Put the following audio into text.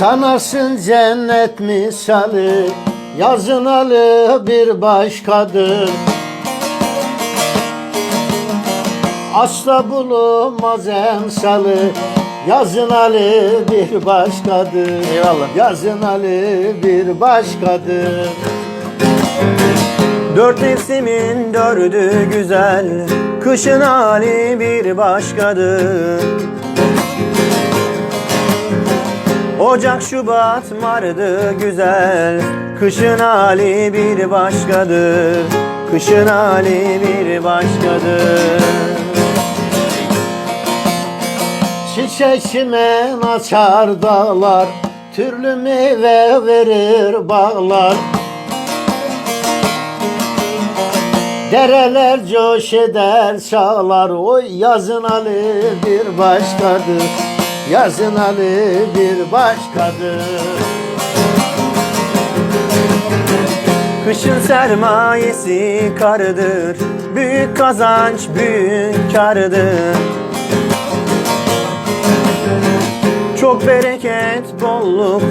Yanarsın cennet misali Yazın alı bir başkadır. Asla bulunmaz emsalı Yazın Ali bir başkadır. Eyvallah. Yazın Ali bir başkadır. Dört mevsimin dördü güzel Kışın hali bir başkadır Ocak, Şubat, Mart'ı güzel. Kışın hali bir başkadır. Kışın hali bir başkadır. Çiçek çimen açar dağlar Türlü meyve verir bağlar. Dereler coş eder çağlar Oy yazın Ali bir başkadır Yazın Ali bir başkadır. Kışın sermayesi kardır. Büyük kazanç büyük kardır. Çok bereket bolluk